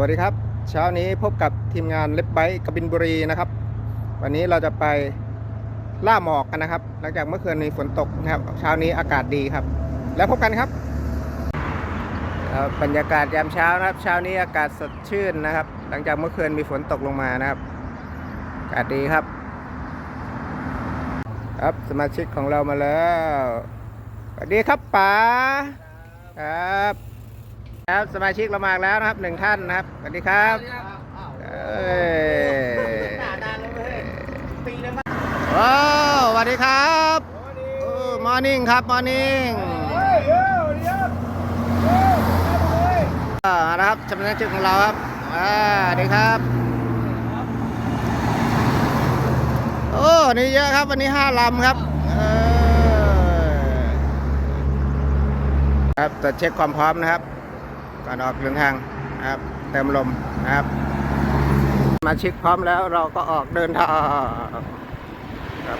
วัสดีครับ เช้านี้พบกับทีมงานเล็บไบค์กบินบุรีนะครับ วันนี้เราจะไปล่าหมอกกันนะครับ หลังจากเมื่อคืนมีฝนตกนะครับ เช้านี้อากาศดีครับ แล้วพบกันครับ บรรยากาศยามเช้านะครับ เช้านี้อากาศสดชื่นนะครับ หลังจากเมื่อคืนมีฝนตกลงมานะครับ อากาศดีครับ ครับสมาชิกของเรามาแล้วสวัสดีครับป๋าครับ ครับสมาชิกเรามาแล้วนะครับหนึ่งท่านนะครับสวัสดีครับเอ้ยโอสวัสดีครับมอร์นิ่งครับมอร์นิ่งนะครับสมาชิกของเราครับอ่าสวัสดีครับ โอ้ นี่เยอะครับ วันนี้ห้าลำครับครับตรวจเช็คความพร้อมนะครับ ก่อนออกเดินทางนะครับ เติมลมนะครับ มาชิกพร้อมแล้วเราก็ออกเดินทางครับ